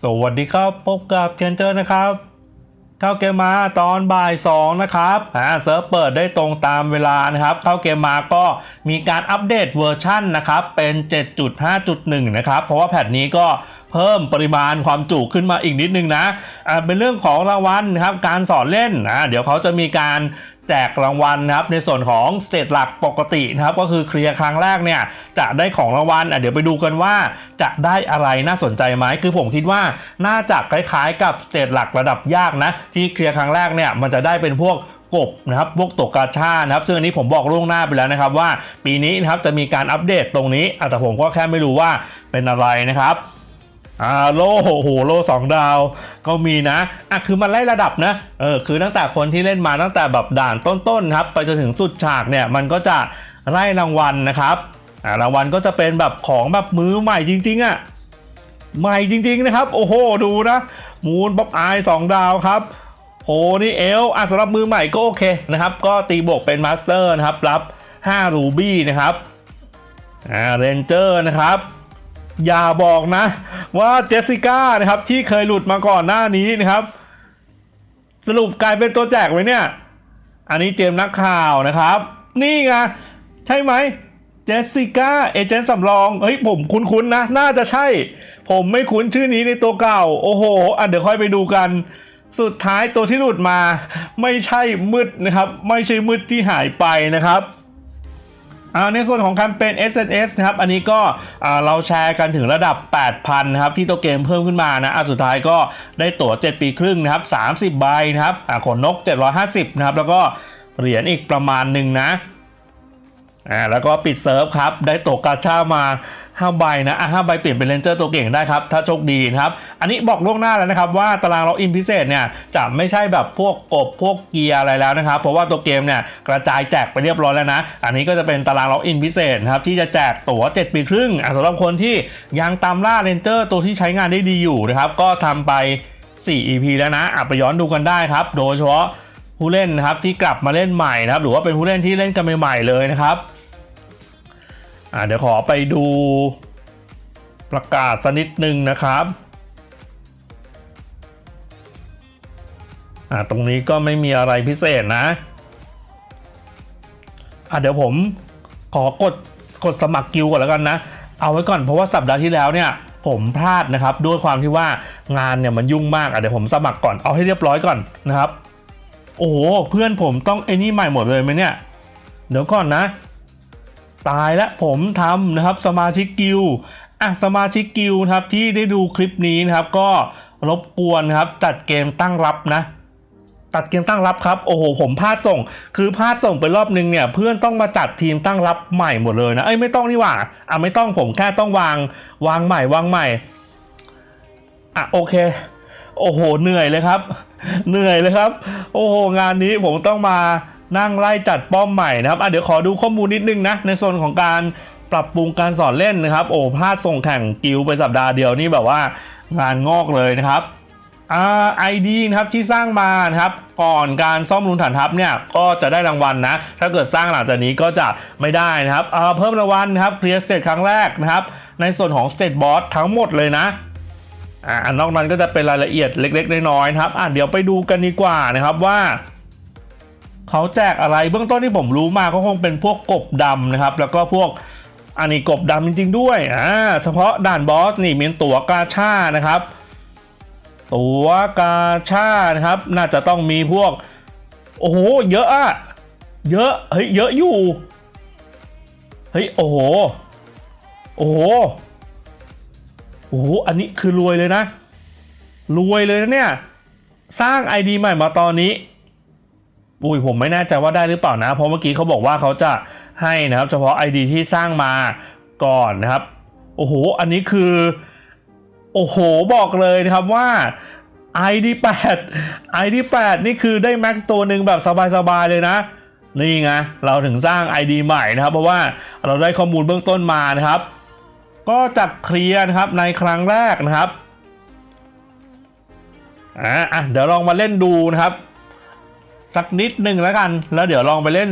สวัสดีครับ พบกับเทนเจอร์นะครับ เข้าเกมมาตอนบ่าย2นะครับอ่าเซิร์ฟเปิดได้ตรงตามเวลานะครับ เข้าเกมมาก็มีการอัปเดตเวอร์ชันนะครับ เป็น 7.5.1 นะครับ เพราะว่าแพทนี้ก็เพิ่มปริมาณความจุขึ้นมาอีกนิดนึงนะอ่าเป็นเรื่องของรางวัลนครับ การสอนเล่นอ่าเดี๋ยวเขาจะมีการ แจกรางวัลนะครับในส่วนของสเตจหลักปกตินะครับก็คือเคลียร์ครั้งแรกเนี่ยจะได้ของรางวัลอะเดี๋ยวไปดูกันว่าจะได้อะไรน่าสนใจไหมคือผมคิดว่าน่าจะคล้ายๆ กับสเตจหลักระดับยากนะที่เคลียร์ครั้งแรกเนี่ยมันจะได้เป็นพวกกบนะครับพวกตกกาชานะครับซึ่งอันนี้ผมบอกล่วงหน้าไปแล้วนะครับว่า ปีนี้นะครับจะมีการอัปเดตตรงนี้แต่ผมก็แค่ไม่รู้ว่าเป็นอะไรนะครับ อ่าโลโอ้โหโลสองดาวก็มีนะอะคือมันไล่ระดับนะเออคือตั้งแต่คนที่เล่นมาตั้งแต่แบบด่านต้นๆครับไปจนถึงสุดฉากเนี่ยมันก็จะไล่รางวัลนะครับอ่ารางวัลก็จะเป็นแบบของแบบมือใหม่จริงๆอะ่ะใหม่จริงๆนะครับ โอ้โหดูนะมูนบ๊อบไอสองดาวครับโหนี่เอลอะสำหรับมือใหม่ก็โอเคนะครับก็ตีบวกเป็นมาสเตอร์นะครับรับ5รูบี้นะครับอ่าเรนเจอร์นะครับ อย่าบอกนะ ว่าเจสสิก้านะครับ ที่เคยหลุดมาก่อนหน้านี้นะครับ สรุปกลายเป็นตัวแจกไว้เนี่ย อันนี้เจมส์นักข่าวนะครับ นี่ไงใช่ไหมเจสสิก้าเอเจนต์สำรอง เฮ้ยผมคุ้นๆนะ น่าจะใช่ ผมไม่คุ้นชื่อนี้ในตัวเก่า โอ้โห อะเดี๋ยวค่อยไปดูกัน สุดท้ายตัวที่หลุดมา ไม่ใช่มืดนะครับ ไม่ใช่มืดที่หายไปนะครับ ในส่วนของแคมเปญ SNS นะครับ อันนี้ก็เราแชร์กันถึงระดับ 8,000นะครับที่ตัวเกมเพิ่มขึ้นมานะอะสุดท้ายก็ได้ตั๋ว 7 ปีครึ่งนะครับ 30 ใบนะครับขนนก 750 นะครับ แล้วก็เหรียญอีกประมาณหนึ่งนะอ่าแล้วก็ปิดเซิร์ฟครับ ได้ตั๋วกาชามา 5ใบนะอะ5ใบเปลี่ยนเป็นเลนเจอร์ตัวเก่งได้ครับถ้าโชคดีนะครับอันนี้บอกล่วงหน้าแล้วนะครับว่าตารางล็อกอินพิเศษเนี่ยจะไม่ใช่แบบพวกกบพวกเกียร์อะไรแล้วนะครับเพราะว่าตัวเกมเนี่ยกระจายแจกไปเรียบร้อยแล้วนะ อันนี้ก็จะเป็นตารางล็อกอินพิเศษครับที่จะแจกตั๋ว 7 ปีครึ่งสำหรับคนที่ยังตามล่าเลนเจอร์ตัวที่ใช้งานได้ดีอยู่นะครับก็ทำไป 4 EP แล้วนะอะไปย้อนดูกันได้ครับ โดยเฉพาะผู้เล่นนะครับที่กลับมาเล่นใหม่นะครับหรือว่าเป็นผู้เล่นที่เล่นกันใหม่ๆเลยนะครับ อ่าเดี๋ยวขอไปดูประกาศสักนิดหนึ่งนะครับอ่าตรงนี้ก็ไม่มีอะไรพิเศษนะอ่าเดี๋ยวผมขอกดกดสมัครกิลด์ก่อนแล้วกันนะ เอาไว้ก่อนเพราะว่าสัปดาห์ที่แล้วเนี่ยผมพลาดนะครับด้วยความที่ว่างานเนี่ยมันยุ่งมากอะเดี๋ยวผมสมัครก่อนเอาให้เรียบร้อยก่อนนะครับ โอ้โหเพื่อนผมต้องไอ้นี่ใหม่หมดเลยไหมเนี่ย เดี๋ยวก่อนนะ ตายแล้วผมทำนะครับสมาชิกกิลอะสมาชิกกิลครับที่ได้ดูคลิปนี้นะครับก็รบกวนครับจัดเกมตั้งรับนะตัดเกมตั้งรับครับโอ้โหผมพลาดส่ง คือพลาดส่งไปรอบนึงเนี่ยเพื่อนต้องมาจัดทีมตั้งรับใหม่หมดเลยนะเอ้ยไม่ต้องนี่หว่าอะไม่ต้องผมแค่ต้องวางวางใหม่วางใหม่อะโอเค โอ้โหเหนื่อยเลยครับ เหนื่อยเลยครับ โอ้โหงานนี้ผมต้องมา นั่งไล่จัดป้อมใหม่นะครับอะเดี๋ยวขอดูข้อมูลนิดนึงนะในโซนของการปรับปรุงการสอนเล่นนะครับ โอ้พลาดส่งแข่งกิลไปสัปดาห์เดียวนี่แบบว่างานงอกเลยนะครับอ่าไอดีนะครับที่สร้างมานะครับก่อนการซ่อมรุนฐานทัพเนี่ยก็จะได้รางวัลนะ ถ้าเกิดสร้างหลังจากนี้ก็จะไม่ได้นะครับอ่าเพิ่มรางวัลนะครับเคลียร์สเตจครั้งแรกนะครับ ในส่วนของสเตจบอสทั้งหมดเลยนะอ่านอกนั้นก็จะเป็นรายละเอียดเล็ก ๆ น้อยๆนะครับอะเดี๋ยวไปดูกันดีกว่านะครับว่า เขาแจกอะไรเบื้องต้นที่ผมรู้มาก็คงเป็นพวกกบดำนะครับ แล้วก็พวกอันนี้กบดำจริง ๆ ด้วยอ่าเฉพาะด่านบอสนี่มีตั๋วกาชานะครับ ตั๋วกาชานะครับ น่าจะต้องมีพวก โอ้โห เยอะอะเยอะเฮ้ยเยอะอยู่เฮ้ยโอ้โหโอ้โหโอ้โหอันนี้คือรวยเลยนะ รวยเลยนะเนี่ย สร้าง ID ใหม่มาตอนนี้ อุ้ยผมไม่แน่ใจว่าได้หรือเปล่านะ เพราะเมื่อกี้เขาบอกว่าเขาจะให้นะครับ เฉพาะ ID ที่สร้างมาก่อนนะครับ โอ้โห อันนี้คือ โอ้โห บอกเลยนะครับว่า ID 8 ID 8นี่คือได้แม็กซ์ตัวหนึ่งแบบสบายๆเลยนะ นี่ไง เราถึงสร้าง ID ใหม่นะครับ เพราะว่าเราได้ข้อมูลเบื้องต้นมานะครับ ก็จะเคลียร์นะครับในครั้งแรกนะครับอ่าอะเดี๋ยวลองมาเล่นดูนะครับ สักนิดหนึ่งแล้วกัน แล้วเดี๋ยวลองไปเล่น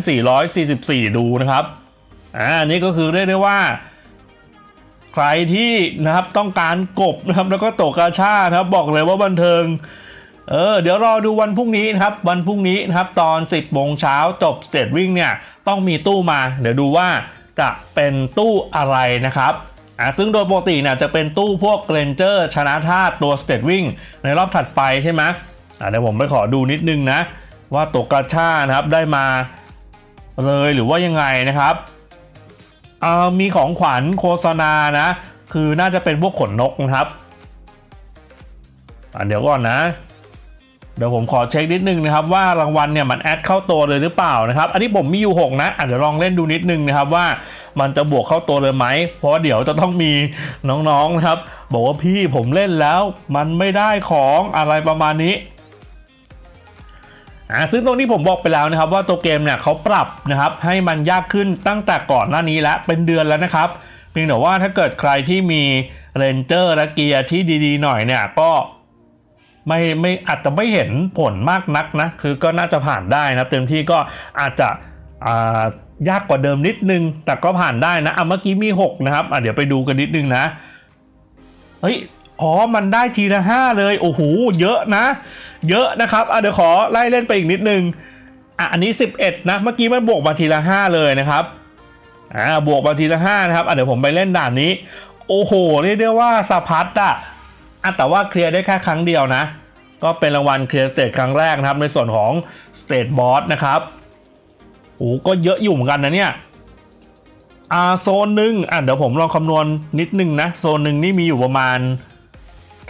444 ดูนะครับ อ่านนี้ก็คือเรียกได้ว่า ใครที่นะครับต้องการกบนะครับแล้วก็ตกกาชาครับบอกเลยว่าบันเทิง เออเดี๋ยวรอดูวันพรุ่งนี้นะครับ วันพรุ่งนี้นะครับตอน 10โมงเช้าจบสเตจวิ่งเนี่ยต้องมีตู้มา เดี๋ยวดูว่าจะเป็นตู้อะไรนะครับอ่าซึ่งโดยปกติเนี่ยจะเป็นตู้พวกเกรนเจอร์ชนะธาตุตัวสเตจวิ่งในรอบถัดไปใช่ไหมอ่าเดี๋ยวผมไปขอดูนิดนึงนะ ว่าตกกาชานะครับได้มาเลยหรือว่ายังไงนะครับอ่ามีของขวัญโฆษณานะ คือน่าจะเป็นพวกขนนกนะครับอ่าเดี๋ยวก่อนนะ เดี๋ยวผมขอเช็คนิดนึงนะครับ ว่ารางวัลเนี่ยมันแอดเข้าตัวเลยหรือเปล่านะครับ อันนี้ผมมีอยู่6นะอะเดี๋ยวลองเล่นดูนิดนึงนะครับว่ามันจะบวกเข้าตัวเลยไหม เพราะเดี๋ยวจะต้องมีน้องๆนะครับ บอกว่าพี่ผมเล่นแล้ว มันไม่ได้ของอะไรประมาณนี้ อ่าซึ่งตรงนี้ผมบอกไปแล้วนะครับว่าตัวเกมเนี่ยเขาปรับนะครับให้มันยากขึ้นตั้งแต่ก่อนหน้านี้แล้วเป็นเดือนแล้วนะครับเพียงแต่ว่าถ้าเกิดใครที่มีเรนเจอร์และเกียร์ที่ดีๆ หน่อยเนี่ยก็ไม่ไม่อาจจะไม่เห็นผลมากนักนะ คือก็น่าจะผ่านได้นะเต็มที่ก็อาจจะอ่ายากกว่าเดิมนิดนึง แต่ก็ผ่านได้นะอะเมื่อกี้มี 6 นะครับอะเดี๋ยวไปดูกันนิดนึงนะ เฮ้ย อ๋อ มันได้ทีละห้าเลย โอ้โห เยอะนะ เยอะนะครับอะเดี๋ยวขอไล่เล่นไปอีกนิดนึง อะ อันนี้ 11 นะ เมื่อกี้มันบวกมาทีละห้าเลยนะครับ อ่า บวกมาทีละห้านะครับ อะเดี๋ยวผมไปเล่นด่านนี้ โอ้โห เรียกได้ว่าสะพัดอะอะแต่ว่าเคลียร์ได้แค่ครั้งเดียวนะ ก็เป็นรางวัลเคลียร์สเตจครั้งแรกนะครับ ในส่วนของสเตจบอสนะครับโอ้ก็เยอะอยู่เหมือนกันนะเนี่ยอ่าโซนหนึ่งอะเดี๋ยวผมลองคำนวณนิดนึงนะ โซนหนึ่งนี่มีอยู่ประมาณ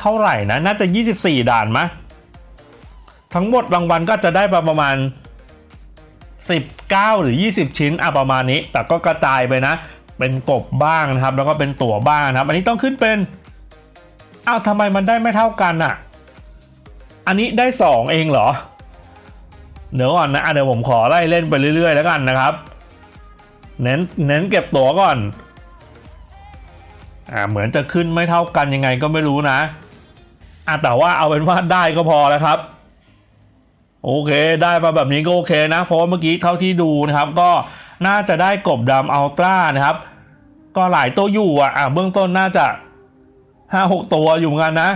เท่าไหร่นะ น่าจะ 24 ด่านมะ ทั้งหมดรางวัลก็จะได้ประมาณ 19 หรือ 20 ชิ้นอะประมาณนี้ แต่ก็กระจายไปนะ เป็นกบบ้างนะครับ แล้วก็เป็นตั๋วบ้างนะครับ อันนี้ต้องขึ้นเป็นอ้าวทำไมมันได้ไม่เท่ากันอะอันนี้ได้ 2 เองเหรอ เดี๋ยวก่อนนะอะเดี๋ยวผมขอไล่เล่นไปเรื่อยๆ แล้วกันนะครับ เน้นเน้นเก็บตั๋วก่อนอ่าเหมือนจะขึ้นไม่เท่ากันยังไงก็ไม่รู้นะ อะแต่ว่าเอาเป็นว่าได้ก็พอแล้วครับ โอเคได้มาแบบนี้ก็โอเคนะ เพราะเมื่อกี้เท่าที่ดูนะครับ ก็น่าจะได้กบดำอัลตร้านะครับ ก็หลายตัวอยู่อะอะเบื้องต้นน่าจะห้าหกตัวอยู่เหมือนกันนะ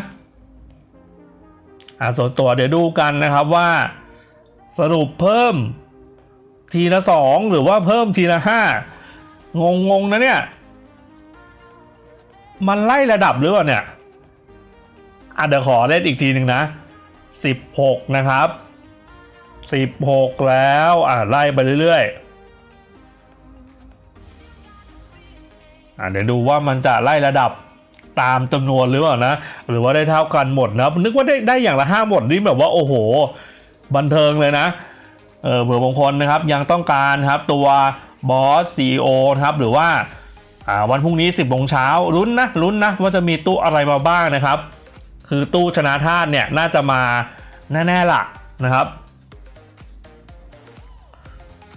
อะส่วนตัวเดี๋ยวดูกันนะครับว่า สรุปเพิ่มทีละสองหรือว่าเพิ่มทีละห้างงงๆนะเนี่ย มันไล่ระดับหรือเปล่าเนี่ย อะเดี๋ยวขอเล่นอีกทีหนึ่งนะ 16 นะครับ 16 แล้วอะไล่ไปเรื่อยๆอะเดี๋ยวดูว่ามันจะไล่ระดับตามจำนวนหรือเปล่านะ หรือว่าได้เท่ากันหมดนะนึกว่าได้ได้อย่างละห้าหมดนี่แบบว่าโอ้โห บันเทิงเลยนะเออเผื่อบางคนนะครับยังต้องการครับตัวบอสซีโอครับหรือว่าอ่าวันพรุ่งนี้ 10โมงเช้าลุ้นนะลุ้นนะว่าจะมีตู้อะไรมาบ้างนะครับ คือตู้ชนะธาตุเนี่ยน่าจะมาแน่ๆล่ะนะครับ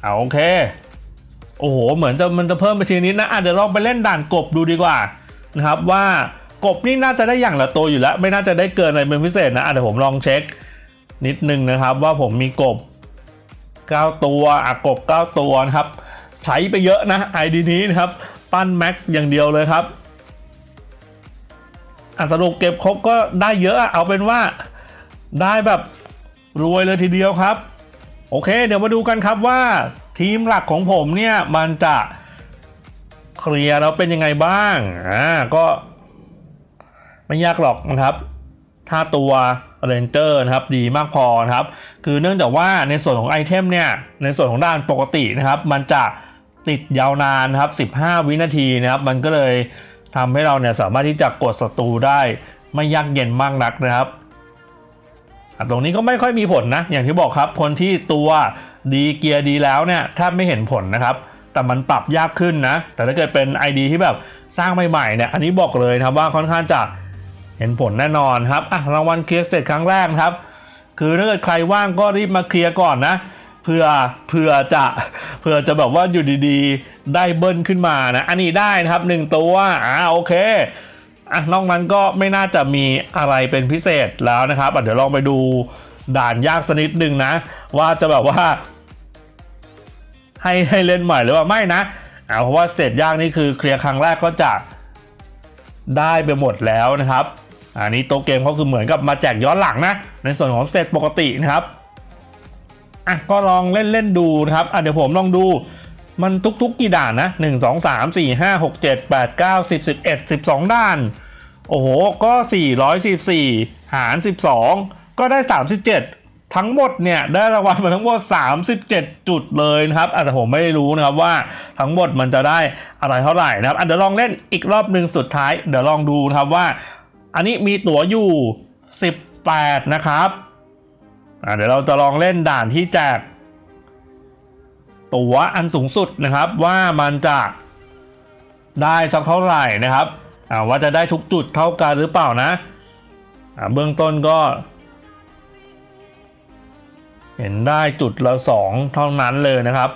เอาโอเค โอ้โห เหมือนจะมันจะเพิ่มไปทีนิดนะอะเดี๋ยวลองไปเล่นด่านกบดูดีกว่านะครับว่ากบนี่น่าจะได้อย่างละตัวอยู่แล้ว ไม่น่าจะได้เกินอะไรเป็นพิเศษนะอะเดี๋ยวผมลองเช็คนิดนึงนะครับ ว่าผมมีกบ 9 ตัวอะกบ 9 ตัวนะครับ ใช้ไปเยอะนะไอดีนี้นะครับ ปั้นแม็กอย่างเดียวเลยครับ อะสรุปเก็บครบก็ได้เยอะเอาเป็นว่าได้แบบรวยเลยทีเดียวครับ โอเค เดี๋ยวมาดูกันครับว่าทีมหลักของผมเนี่ยมันจะเคลียร์แล้วเป็นยังไงบ้างอ่าก็ไม่ยากหรอกนะครับ ถ้าตัวเรนเจอร์นะครับดีมากพอนะครับ คือเนื่องจากว่าในส่วนของไอเทมเนี่ยในส่วนของด้านปกตินะครับ มันจะติดยาวนานนครับ 15 วินาทีนะครับ มันก็เลย ทำให้เราเนี่ยสามารถที่จะกดศัตรูได้ไม่ยากเย็นมากนักนะครับตรงนี้ก็ไม่ค่อยมีผลนะ อย่างที่บอกครับ คนที่ตัวดีเกียร์ดีแล้วเนี่ยแทบไม่เห็นผลนะครับ แต่มันปรับยากขึ้นนะ แต่ถ้าเกิดเป็น ID ที่แบบสร้างใหม่ๆเนี่ยอันนี้บอกเลยนะครับว่าค่อนข้างจะเห็นผลแน่นอนครับอะรางวัลเคลียร์เสร็จครั้งแรกนะครับ คือถ้าเกิดใครว่างก็รีบมาเคลียร์ก่อนนะ เพื่อเพื่อจะเพื่อจะแบบว่าอยู่ดีๆ ได้เบิ้ลขึ้นมานะ อันนี้ได้นะครับหนึ่งตัวอ่าโอเคอะนอกนั้นก็ไม่น่าจะมีอะไรเป็นพิเศษแล้วนะครับอะเดี๋ยวลองไปดูด่านยากสนิดหนึ่งนะ ว่าจะแบบว่า ให้ให้เล่นใหม่หรือว่าไม่นะเอาเพราะว่าสเตจยากนี่คือเคลียร์ครั้งแรกก็จะได้ไปหมดแล้วนะครับอันนี้โตัวเกมเขาคือเหมือนกับมาแจกย้อนหลังนะ ในส่วนของสเตตปกตินะครับ อะก็ลองเล่นเล่นดูนะครับอะเดี๋ยวผมลองดูมันทุกๆกี่ด่านนะ 1 2 3 4 5 6 7 8 9 10 11 12ด่าน โอ้โห ก็414หาร 12 ก็ได้ 37 ทั้งหมดเนี่ยได้รางวัลมาทั้งหมด 37 จุดเลยนะครับอะแต่ผมไม่ได้รู้นะครับว่าทั้งหมดมันจะได้อะไรเท่าไหร่นะครับเดี๋ยวลองเล่นอีกรอบหนึ่งสุดท้าย เดี๋ยวลองดูนะครับว่า อันนี้มีตั๋วอยู่ 18 นะครับ อะเดี๋ยวเราจะลองเล่นด่านที่แจกตั๋วอันสูงสุดนะครับว่ามันจะได้สักเท่าไหร่นะครับอ่าว่าจะได้ทุกจุดเท่ากันหรือเปล่านะอ่าเบื้องต้นก็ เห็นได้จุดละสองเท่านั้นเลยนะครับ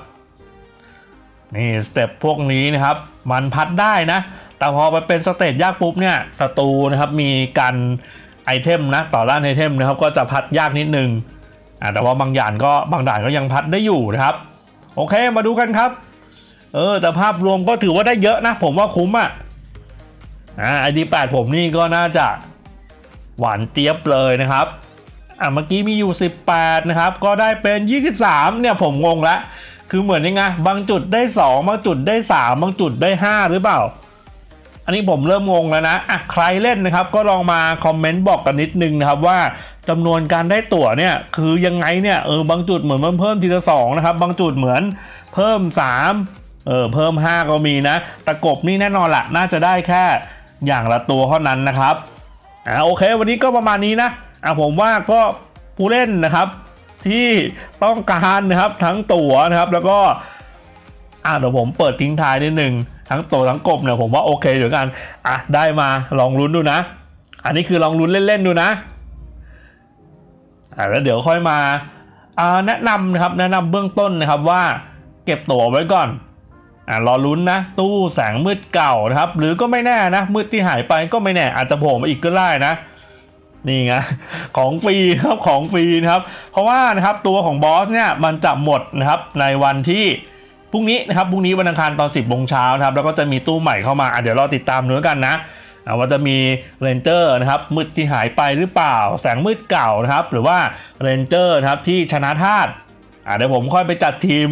นี่สเต็ปพวกนี้นะครับ มันพัดได้นะ แต่พอไปเป็นสเตจยากปุ๊บเนี่ยศัตรูนะครับมีการ ไอเทมนะต่อต้านไอเทมนะครับก็จะพัดยากนิดนึงอ่าแต่ว่าบางอย่างก็บางด่านก็ยังพัดได้อยู่นะครับ โอเคมาดูกันครับ เออแต่ภาพรวมก็ถือว่าได้เยอะนะ ผมว่าคุ้มอะอ่าไอดีแปดผมนี่ก็น่าจะหวานเจี๊ยบเลยนะครับอะเมื่อกี้มีอยู่ 18 นะครับ ก็ได้เป็น 23 เนี่ยผมงงละคือเหมือนยังไงบางจุดได้ 2 บางจุดได้ 3 บางจุดได้ 5 หรือเปล่า อันนี้ผมเริ่มงงแล้วนะอะใครเล่นนะครับ ก็ลองมาคอมเมนต์บอกกันนิดนึงนะครับว่าจำนวนการได้ตั๋วเนี่ยคือยังไงเนี่ยเออบางจุดเหมือนมันเพิ่มทีละสองนะครับบางจุดเหมือนเพิ่ม 3 เออเพิ่ม 5 ก็มีนะ ตะกบนี่แน่นอนละน่าจะได้แค่อย่างละตัวเท่านั้นนะครับอ่าโอเค วันนี้ก็ประมาณนี้นะอ่าผมว่าก็ผู้เล่นนะครับที่ต้องการนะครับทั้งตั๋วนะครับแล้วก็อ่าเดี๋ยวผมเปิดทิ้งท้ายนิดนึง ทั้งโตทั้งกบเนี่ยผมว่าโอเคเดี๋ยวกันอะได้มาลองลุ้นดูนะ อันนี้คือลองลุ้นเล่นๆดูนะอ่าแล้วเดี๋ยวค่อยมาอ่าแนะนำนะครับแนะนำเบื้องต้นนะครับว่าเก็บตั๋วไว้ก่อนอ่ารอลุ้นนะ ตู้แสงมืดเก่านะครับ หรือก็ไม่แน่นะ มืดที่หายไปก็ไม่แน่ อาจจะโผล่มาอีกก็ได้นะนี่ไงของฟรีครับของฟรีนะครับ เพราะว่านะครับตัวของบอสเนี่ยมันจะหมดนะครับในวันที่ พรุ่งนี้นะครับพรุ่งนี้วันอังคารตอน 10โมงเช้านะครับแล้วก็จะมีตู้ใหม่เข้ามาเดี๋ยวเรอติดตามดูแล้วกันนะอะว่าจะมีเรนเจอร์นะครับมืดที่หายไปหรือเปล่า แสงมืดเก่านะครับ หรือว่าเรนเจอร์นะครับที่ชนะธาตุเดี๋ยวผมค่อยไปจัดทีม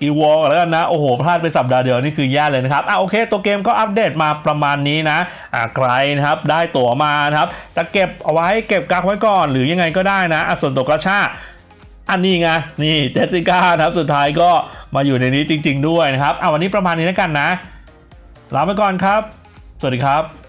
กีวอลแล้วกันนะ โอ้โห พลาดไปสัปดาห์เดียวนี่คือแย่เลยนะครับอะโอเค ตัวเกมก็อัปเดตมาประมาณนี้นะอะใครนะครับ ได้ตั๋วมานะครับจะเก็บเอาไว้เก็บกักไว้ก่อน หรือยังไงก็ได้นะอะส่วนตัวกระชา อันนี้ไงนี่เจสสิก้านะครับสุดท้ายก็มาอยู่ในนี้จริง ๆ ด้วยนะครับเอาวันนี้ประมาณนี้แล้วกันนะลาไปก่อนครับ สวัสดีครับ